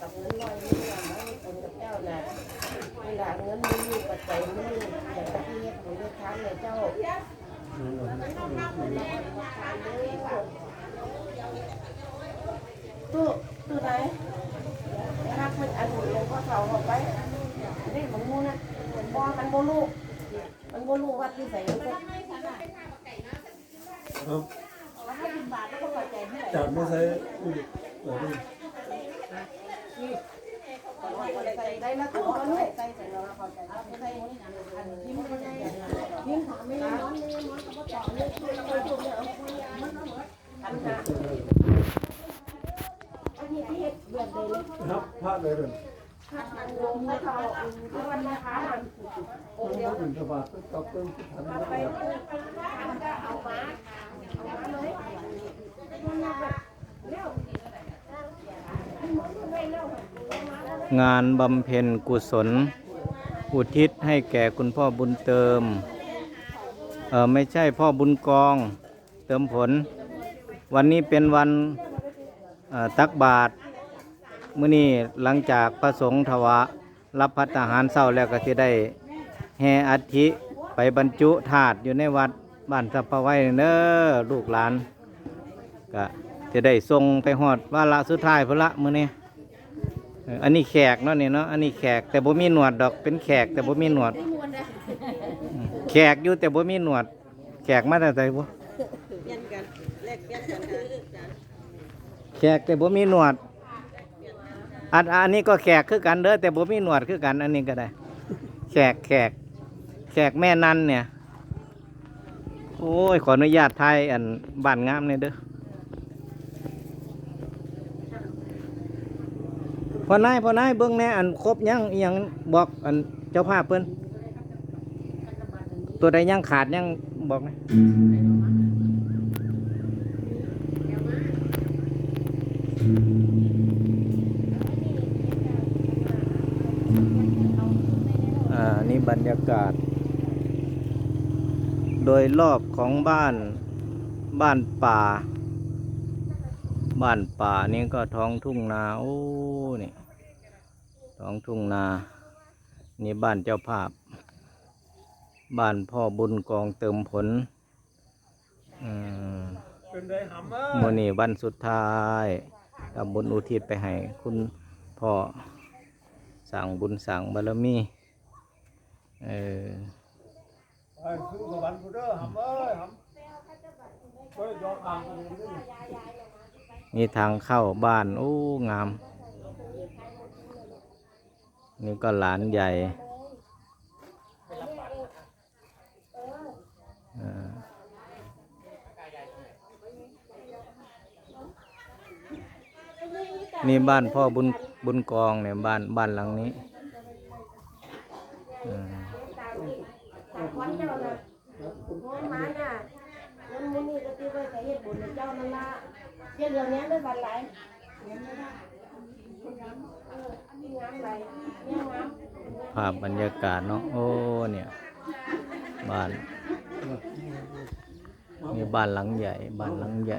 กับเงินลอยนี่นะมันเป็นกับเจ้าน่ะเวลาเงินมันมีปัจจัยมันมีแต่ตะกี้เฮ็ดของเฮ็ดทางเลยเจ้าตู้ตู้ไหนถ้าเพิ่นอันหลวงพ่อเขาเอาไปนี่ของมูนะบ่มันบ่รู้มันบ่รู้ว่าที่ใส่มันก็ครับว่าให้บินบาทแล้วก็ปัจจัยเท่าไหร่จับไม่ใช่อุ้ยเปิดดิใส่ได้แล้วตู้ก็รู้ใส่ใส่เราเข้าใจใส่อันยิ้มไม่ได้ยิ้มถามไม่ได้น้องนี่น้องก็บ่ตอบเลยคุยคุยเนี่ยเอา คุยมันเอาหมดอันน่ะอันนี้ที่เฮ็ดเดือนเดียวครับพระเลยเลยถ้ามันลงให้เขาทุกวันนะคะมันองค์เดียวบินสบาทก็กลับเป็นที่ทันเอาไปมันก็เอามาเอามาเลยมันแบบเร็วมันไม่เร็วมาแล้ว งานบำเพ็ญกุศล อุทิศให้แก่คุณพ่อบุญเติม เออไม่ใช่พ่อบุญกอง เติมผล วันนี้เป็นวันตักบาตรมื้อนี้หลังจากพระสงฆ์ถวารับพัฒหารเศร้าแล้วก็จะได้แห่อัฐิไปบรรจุธาตุอยู่ในวัดบ้านสัพพไว้เนอลูกหลานก็จะได้ส่งไปหอดวาระสุดท้ายพุ่นละมื้อนี้ อออันนี้แขกเนาะนี่เนาะอันนี้แขกแต่บ่มีหนวดดอกเป็นแขกแต่บ่มีหนวดอืมแขกอยู่แต่บ่มีหนวด แขกมาแต่ไสบ่แขกแต่บ่มีหนวดอันอันนี้ก็แขกคือกันเด้อแต่บ่มีหนวดคือกัน อันนี้ก็ได้ แขกแขกแขกแม่นันเนี่ย โอ้ยขออนุญาตถ่ายอันบ้านงามเนี่ยเด้อ พอนายพอนายเบิ่งแน่อันครบยังยังบอกอันเจ้าภาพเพิ่นตัวใดยังขาดยังบอกนะอ่านี่บรรยากาศ โดยรอบของบ้านบ้านป่า บ้านป่านี่ก็ท้องทุ่งนา โอ้ นี่ ท้องทุ่งนา นี่บ้านเจ้าภาพ บ้านพ่อบุญกองเติมผลอืมเป็นได้หำเอ้โมนี่วันสุดท้ายทำบุญอุทิศไปให้คุณพ่อสั่งบุญสั่งบารมีเออไอ้คือสวรรค์กูเด้อหำเอ้ยหำก็ยอมอ่างกันเลยนี่นี่ทางเข้าบ้าน โอ้ งาม นี่ก็หลานใหญ่นี่บ้านพ่อบุญบุญกองเนี่ยบ้านบ้านหลังนี้เจ้าน่ะมันมีกระติบไปใส่เห็ดบุญเจ้านั่นละเฮ็ดเรื่องนี้ได้บัดหล ภาพบรรยากาศเนาะโอ้เนี่ย บ้านนี่บ้านหลังใหญ่ บ้านหลังใหญ่